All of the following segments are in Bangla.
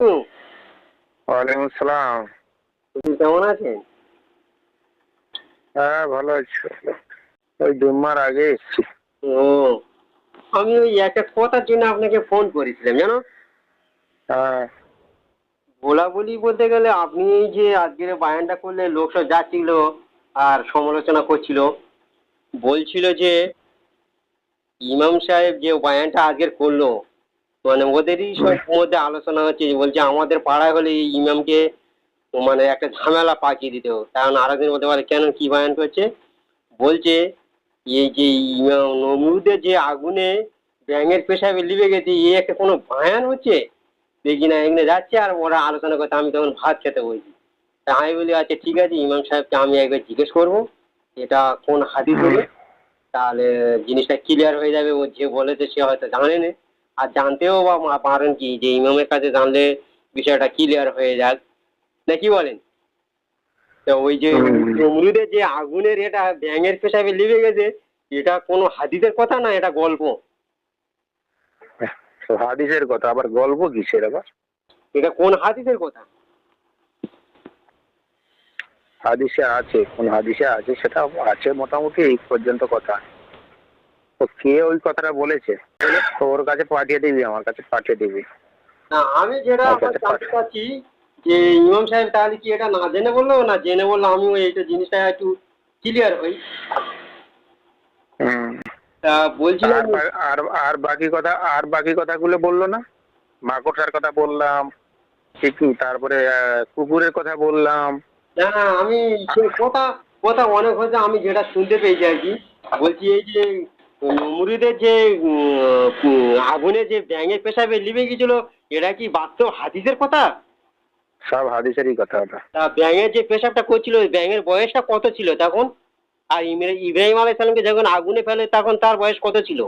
ওয়ালাইকুম আসসালাম। আপনি কেমন আছেন হ্যাঁ ভালো আছি। ওই জুম্মার আগে এসছি। ও আমি ওই একটা কথার জন্য আপনাকে ফোন করেছিলাম জানো? হ্যাঁ। বলা বলি বলতে গেলে আপনি এই যে আজকের বায়ানটা করলে লোক সব যাচ্ছিল আর সমালোচনা করছিল বলছিল যে ইমাম সাহেব যে বায়ানটা আজকের করল মানে ওদেরই সব মধ্যে আলোচনা হচ্ছে যে বলছে আমাদের পাড়ায় হলে এই ইমামকে মানে একটা ঝামেলা পাকিয়ে দিতে হবে। কারণ আরেকদিন বলতে পারে কেন কি বায়ান করছে? বলছে এই যে ইমাম নমরুদের যে আগুনে ব্যাঙের পেশাবে লিবে গেছে এই একটা কোনো বায়ান হচ্ছে? দেখি না এখানে যাচ্ছে আর ওরা আলোচনা করতে আমি তখন ভাত খেতে বলছি তা আমি বলি আচ্ছা ঠিক আছে ইমাম সাহেবকে আমি একবার জিজ্ঞেস করব এটা কোন হাদিস হলে তাহলে জিনিসটা ক্লিয়ার হয়ে যাবে ও যে বলেছে সে হয়তো জানে না আর জানতেও বা পারেন কি যে ইমামের কাছে জানলে বিষয়টা ক্লিয়ার হয়ে যাক। নাকি বলেন? তো ওই যে। নমরুদের যে আগুনের এটা ব্যাঙের পেশাবে লিবে গেছে এটা কোনো হাদিসের কথা না এটা গল্প? হাদিসের কথা আবার গল্প কিসের আবার? এটা কোন হাদিসের কথা? হাদিসে আছে কোন হাদিসে আছে সেটা আছে মোটামুটি এই পর্যন্ত কথা। তো কে ওই কথাটা বলেছে? তো ওর কাছে পাঠিয়ে দিবি আমার কাছে পাঠিয়ে দিবি। না আমি যেটা আচ্ছা, আচ্ছা, জানতে চাচ্ছি যে ইমাম সাহেব তাহলে কি এটা না জেনে বলল? না জেনে বলল আমিও এইটা জিনিসটা একটু ক্লিয়ার হই। তা বলছিলাম আর আর বাকি কথা আর বাকি কথাগুলো বলল না? মাকড়সার কথা বললাম ঠিক তারপরে কুকুরের কথা বললাম। না না আমি কথা কথা অনেক হয়েছে আমি যেটা শুনতে পেয়েছি আর কি। বলছি এই যে মুড়িদের যে আগুনে যে ব্যাঙের পেশাবে লিবে গেছিল এটা কি বাস্তব হাদিসের কথা? সব হাদিসেরই কথা ওটা। তা ব্যাঙের যে পেশাবটা করছিল ওই ব্যাঙের বয়সটা কত ছিল তখন? আর ইব্রাহিম আলাইসালামকে যখন আগুনে ফেলে তখন তার বয়স কত ছিল?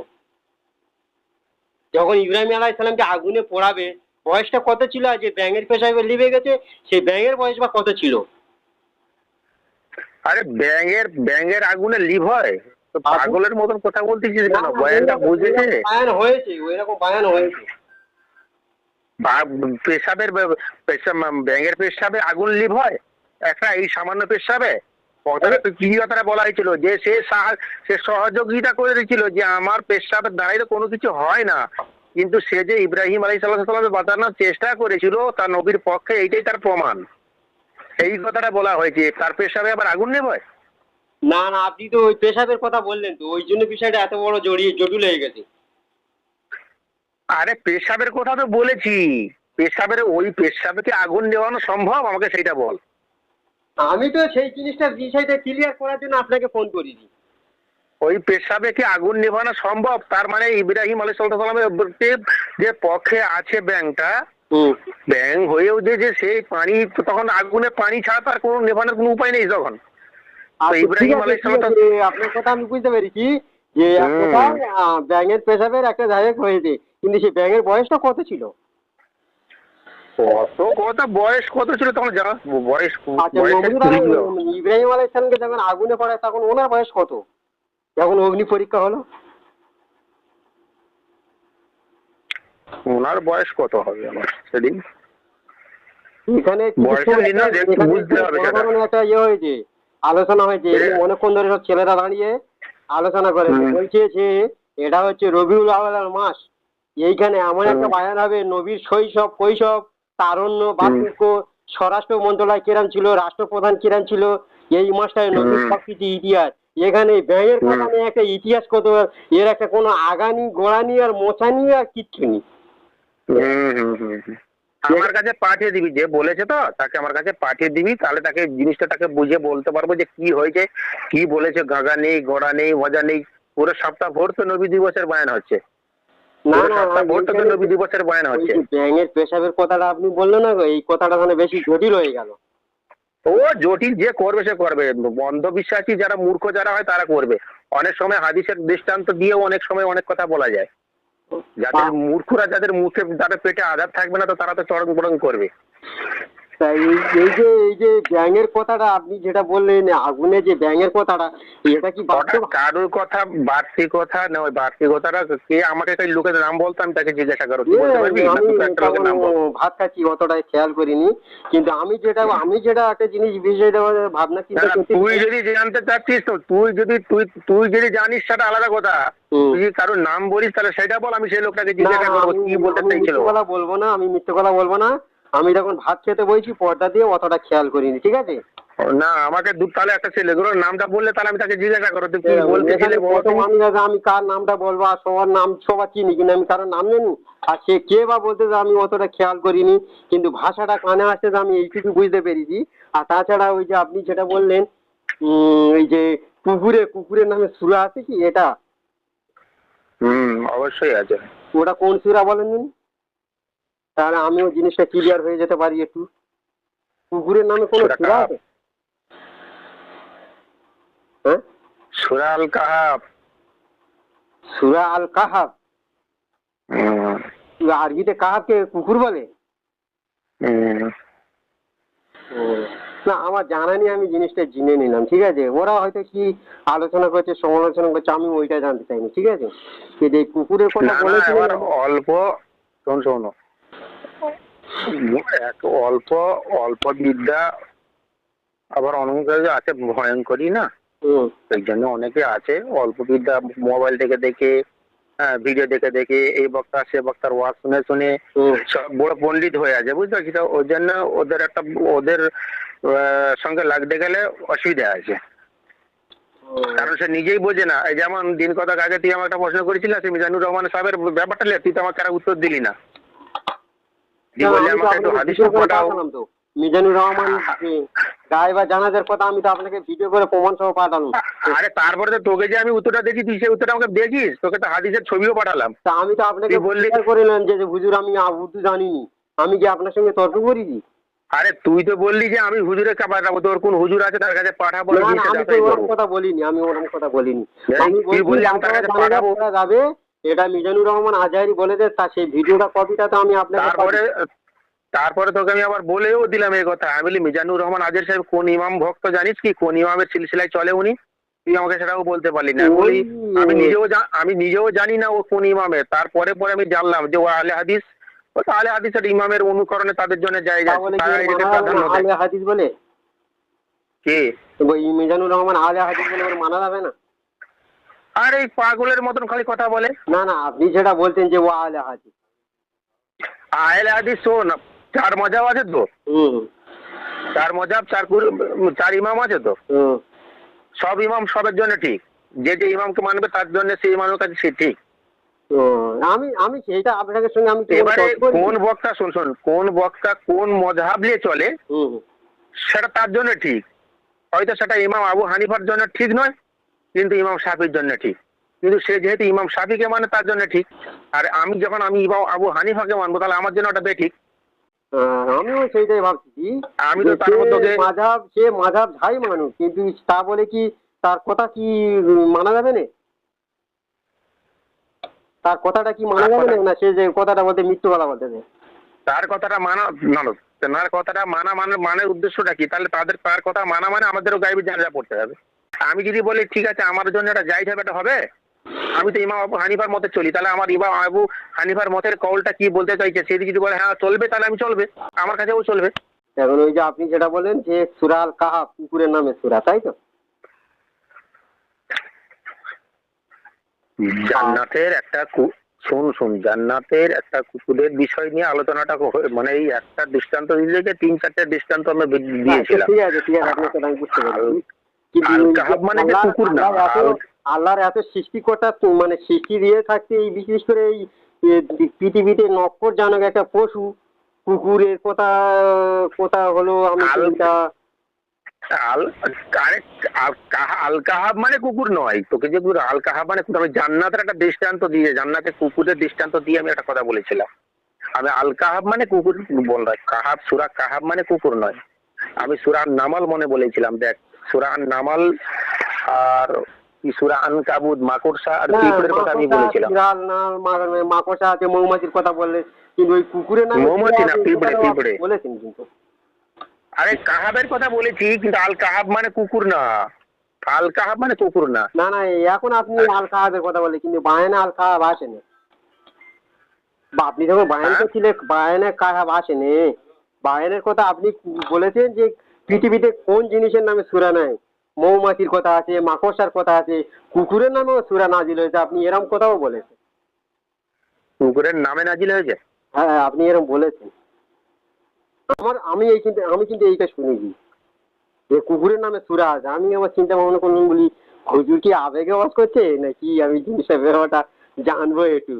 যখন ইব্রাহিম আলাইসালামকে আগুনে পোড়াবে বয়সটা কত ছিল আর যে ব্যাঙের পেশাবে লিবে গেছে সেই ব্যাঙের বয়স বা কত ছিল? আরে ব্যাঙের ব্যাঙের আগুনে লিভ হয়? পাগলের মতন কথা বলতেছিস কেন? বয়ানটা বুঝেছে বায়ান হয়েছে ওইরকম বায়ান হয়েছে। পেশাবের ব্যাঙের পেশাবে আগুন লিভ হয়? একটা এই সামান্য পেশাবে? কথাটা কি কথাটা বলা হয়েছিল? যে সে সে সহযোগিতা করে দিয়েছিল যে আমার পেশাবের দ্বারাই তো কোনো কিছু হয় না। কিন্তু সে যে ইব্রাহিম আলাই সাল্লামের বাঁচানোর চেষ্টা করেছিল তার নবীর পক্ষে এইটাই তার প্রমাণ। এই কথাটা বলা হয়েছে। তার পেশাবে আবার আগুন নেব হয়? না না আপনি তো ওই পেশাবের কথা বললেন তো ওই জন্য বিষয়টা এত বড় জড়িয়ে জটিল হয়ে গেছে। আরে পেশাবের কথা তো বলেছি। পেশাবের ওই পেশাবে আগুন নেওয়ানো সম্ভব? আমাকে সেইটা বল। আমি তো সেই জিনিসটা বিষয়টা ক্লিয়ার করার জন্য আপনাকে ফোন করিনি। ওই পেশাবে কি আগুন নেভানো সম্ভব? তার মানে ইব্রাহিম আলাই সাল্লামের যে পক্ষে আছে ব্যাংকটা ব্যাং হয়েও যে যে সেই পানি তখন আগুনে পানি ছাড়া তার কোনো নেভানোর কোনো উপায় নেই তখন আপনার কথা আমি বুঝতে পেরেছি যে এক হুম। কথায়, আহ, ব্যাঙের পেশাবের একটা জায়গা হয়েছে কিন্তু সেই ব্যাঙের বয়সটা কত ছিল? কত কথা বয়স কত ছিল তখন জানা? বয়স আচ্ছা আলাই- ইব্রাহিম আলাইসালামকে যখন আগুনে পড়ে তখন ওনার বয়স কত? যখন অগ্নি পরীক্ষা হলো? ওনার বয়স কত হবে আমার সেদিন? এখানে। একটা ইয়ে হয়েছে। আলোচনা হয়েছে এরকম অনেকক্ষণ ধরে সব ছেলেরা দাঁড়িয়ে আলোচনা করে বলছে যে এটা হচ্ছে রবিউল আওয়াল মাস এইখানে এমন একটা হুম। বায়ান হবে নবীর শৈশব কৈশব তারণ্য বার্ধক্য স্বরাষ্ট্র মন্ত্রণালয় কিরাম ছিল রাষ্ট্রপ্রধান কিরাম ছিল এই মাসটায় নবীর। সবকিছু ইতিহাস এখানে ব্যাঙের হুম। কথা নিয়ে একটা ইতিহাস কত এর একটা কোনো আগানি গোড়ানি আর মোচানি আর কিচ্ছু নেই। আমার কাছে পাঠিয়ে দিবি যে বলেছে তো তাকে আমার কাছে পাঠিয়ে দিবি তাহলে তাকে জিনিসটা তাকে বুঝে বলতে পারব যে কি হয়েছে কি বলেছে গাগা নেই গোড়া নেই মজা নেই পুরো সপ্তাহ ভোর তো নবী দিবসের বয়ান হচ্ছে। ব্যাঙের পেশাবের কথাটা আপনি বললেন না এই কথাটা মানে বেশি জটিল হয়ে গেল। ও জটিল যে করবে সে করবে। অন্ধবিশ্বাসী যারা মূর্খ যারা হয় তারা করবে। অনেক সময় হাদিসের দৃষ্টান্ত দিয়েও অনেক সময় অনেক কথা বলা যায়। যাদের মূর্খরা যাদের মুখে যাদের পেটে আধার থাকবে না তো তারা তো চরম বরং করবে। তা এই এই যে এই যে ব্যাঙের কথাটা আপনি যেটা বললেন আগুনে যে ব্যাঙের কথাটা এটা কি বাস্তব? কারোর কথা বাড়তি কথা না ওই বাড়তি কথাটা? কে আমাকে একটা লোকের নাম তাকে জিজ্ঞাসা করো তেমন ভাত খাচ্ছি খেয়াল করিনি। কিন্তু আমি যেটা আমি যেটা একটা জিনিস বিষয়টা ভাবনা চিন্তা তুই যদি জানতে চাচ্ছিস তো তুই যদি তুই তুই যদি জানিস সেটা আলাদা কথা। তুই কারোর নাম বলিস তাহলে সেটা বল আমি সেই লোকটাকে জিজ্ঞাসা করব কি বলতে চাইছিল। কথা বলব না আমি মিথ্যে কথা বলব না। আমি যখন ভাত খেতে বইছি পর্দা দিয়ে অতটা খেয়াল করিনি ঠিক আছে? না আমাকে দু তাহলে একটা ছেলেগুলোর নামটা বললে তাহলে আমি তাকে জিজ্ঞাসা করো কি বলতে ছিলে তুমি? মানুষ আছে, আমি কার নামটা বলব আর সবার নাম সবার চিনি কিন্তু আমি কারোর নাম জানি? আর সে কে বা বলতে যে আমি অতটা খেয়াল করিনি কিন্তু ভাষাটা কানে আসতে যে আমি এইটুকু বুঝতে পেরেছি। আর তাছাড়া ওই যে আপনি যেটা বললেন উম, ওই যে কুকুরে কুকুরের নামে সুরা আছে কি এটা? হুম অবশ্যই আছে। ওটা কোন সুরা বলেন তাহলে আমিও জিনিসটা ক্লিয়ার হয়ে যেতে পারি একটু। কুকুরের নামে কোনো সুরা সুরা আছে? হ্যাঁ? সুরাল কাহাব। সুরা আল কাহাব? আরবিতে কাহাবকে কুকুর বলে? না আমার জানা নেই আমি জিনিসটা জেনে নিলাম ঠিক আছে? ওরা হয়তো কি আলোচনা করছে সমালোচনা করছে আমি ওইটা জানতে চাইনি ঠিক আছে? এই কুকুরের কথা এবার অল্প শোন শোনো অল্প অল্প বিদ্যা আবার অনেক আছে ভয়ঙ্করই না? এই জন্য অনেকে আছে অল্প বিদ্যা মোবাইল থেকে দেখে হ্যাঁ ভিডিও দেখে দেখে এই বক্তা সে বক্তার ওয়াজ শুনে শুনে সব বড় পণ্ডিত হয়ে আছে বুঝতে পারছি? তো ওই জন্য ওদের একটা ওদের সঙ্গে লাগতে গেলে অসুবিধা আছে। কারণ সে নিজেই বোঝে না। এই যেমন দিন কতক আগে তুই আমার একটা প্রশ্ন করেছিলি সে মিজানুর রহমান সাহেবের ব্যাপারটা তুই তো আমাকে আর উত্তর দিলি না। মিজানুর রহমান গায়ে বা জানাজার কথা আমি তো আপনাকে ভিডিও করে প্রমাণ সহ পাঠালাম। আরে তারপরে তো তোকে যে আমি উত্তরটা দেখি তুই সেই উত্তরটা আমাকে দেখিস? তোকে তো হাদিসের ছবিও পাঠালাম। তা আমি তো আপনাকে বললি- করিলাম যে হুজুর আমি উর্দু জানিনি। আমি কি আপনার সঙ্গে তর্ক করেছি? আরে তুই তো বললি যে আমি হুজুরের কাছে পাঠাবো তোর কোন হুজুর আছে তার কাছে পাঠাবো আমি তো ওরকম কথা বলিনি আমি ওরকম কথা বলিনি। আমি বললি আমি তার কাছে পাঠাবো। যাবে এটা মিজানুর রহমান আজহারি বলে দে তা সেই ভিডিওটা কপিটা তো আমি আপনাকে তারপরে তারপরে তোকে আমি আবার বলেও দিলাম এই কথা। আমি বলি মিজানুর রহমান আজের সাহেব কোন ইমাম ভক্ত জানিস কি? কোন ইমামের সিলসিলায় চলে উনি? তুই আমাকে সেটাও বলতে পারলি না। বলি আমি নিজেও আমি নিজেও জানি না ও কোন ইমামের। তারপরে পরে আমি জানলাম যে ও আলে হাদিস। ও তো আলে হাদিসের ইমামের অনুকরণে তাদের জন্য জায়গা? দেয়। আলে হাদিস বলে? কে? মিজানুর রহমান আলে হাদিস বলে মানা যাবে না? আর এই পাগলের মতন খালি কথা বলে? না না আপনি যেটা বলছেন যে ও আলে হাদিস। আহলে হাদিস শোন চার মজাব আছে তো? হুম। চার মজাব চার চার ইমাম আছে তো? সব ইমাম সবের জন্য ঠিক। যে যে ইমামকে মানবে তার জন্য সেই ইমামের কাছে সে ঠিক। আমি আমি সেইটা আপনাদের সঙ্গে আমি এবারে কোন বক্তা শুন শুন কোন বক্তা কোন মজাব নিয়ে চলে হুম। সেটা তার জন্য ঠিক। হয়তো সেটা ইমাম আবু হানিফার জন্য ঠিক নয় কিন্তু ইমাম শাফির জন্য ঠিক। কিন্তু সে যেহেতু ইমাম শাফিকে মানে তার জন্য ঠিক। আর আমি যখন আমি ইমাম আবু হানিফাকে মানবো তাহলে আমার জন্য ওটা বেঠিক। আমিও সেইটাই ভাবছি। আমি তো তার মধ্যে মাঝাব সে মাঝাব যাই মানুষ কিন্তু তা বলে কি তার কথা কি মানা যাবে না? তার কথাটা কি মানা যাবে না সে যে কথাটা বলতে মৃত্যু কথা বলতেছে তার কথাটা মানা না, তার কথাটা মানা মানে মানে উদ্দেশ্যটা কি? তাহলে তাদের তার কথা মানা মানে আমাদেরও গাইবে জানা পড়তে হবে। আমি যদি বলি ঠিক আছে আমার জন্য এটা যাই হবে এটা হবে আমি তো ইমাম আবু হানিফার মতে চলি। তাহলে আমার ইমাম আবু হানিফার মতের কলটা কি বলতে চাইছে? সেদিকে যদি বলে হ্যাঁ চলবে তাহলে আমি চলবে। আমার কাছেও চলবে। এখন ওই যে আপনি যেটা বলেন যে সুরাল কাহা কুকুরের নামে সুরা তাই তো? জান্নাতের একটা শুন শুন জান্নাতের একটা কুকুরের বিষয় নিয়ে আলোচনাটা মানে এই একটা দৃষ্টান্ত দিলে তিন চারটে দৃষ্টান্ত আমরা আচ্ছা, দিয়েছিলাম। ঠিক আছে ঠিক আছে আমি বুঝতে পারছি। মানে আল্লাহর- কুকুর না, আল্লাহর এত- সৃষ্টিকর্তা মানে সৃষ্টি দিয়ে থাকতে এই বিশেষ করে এই পৃথিবীতে নক্ষর জানক একটা পশু কুকুরের কথা কথা হলো আমি আল- চিন্তা। আল আরে আল কাহা- আল কাহাব মানে কুকুর নয়। তোকে যে কুকুর আল কাহাব মানে আমি জান্নাতের একটা দৃষ্টান্ত দিয়ে জান্নাতের কুকুরের দৃষ্টান্ত দিয়ে আমি একটা কথা বলেছিলাম। আমি আল কাহাব মানে কুকুর বল কাহাব সুরা কাহাব মানে কুকুর নয়। আমি সুরা নামাল মনে বলেছিলাম দেখ। সুরা নামাল আর সুরা মাকড়সা আর পিঁপড়ের কথা আমি বলেছিলাম। মাকড়সা আছে মৌমাছির কথা বললে কিন্তু ওই কুকুরের নামে মৌমাছি না, পিঁপড়ে, পিঁপড়ে। বলেছেন কিন্তু। আরে কাহাবের কথা বলেছি কিন্তু আল কাহাব মানে কুকুর না। আল কাহাব মানে কুকুর না। না না এখন আপনি আল কাহাবের কথা বলে কিন্তু বায়ানে আল কাহাব আসেনি। আপনি যখন বায়ান হ্যাঁ? করছিলেন বায়ানে কাহাব আসেনি বায়ানের কথা আপনি বলেছেন যে পৃথিবীতে কোন জিনিসের নামে সুরা নাই? মৌমাছির কথা আছে মাকড়সার কথা আছে কুকুরের নামেও সুরা নাজিল হয়েছে আপনি এরম কথাও বলেছেন। কুকুরের নামে নাজিল হয়েছে? হ্যাঁ হ্যাঁ, আপনি এরম বলেছেন। আমার আমি এই কিন্তু আমি কিন্তু এইটা শুনেছি যে কুকুরের নামে সুরা আছে আমি আমার চিন্তা ভাবনা করলাম বলি হুজুর কি আবেগে বাস করছে? নাকি আমি জিনিসটা ব্যাপারটা জানব একটু?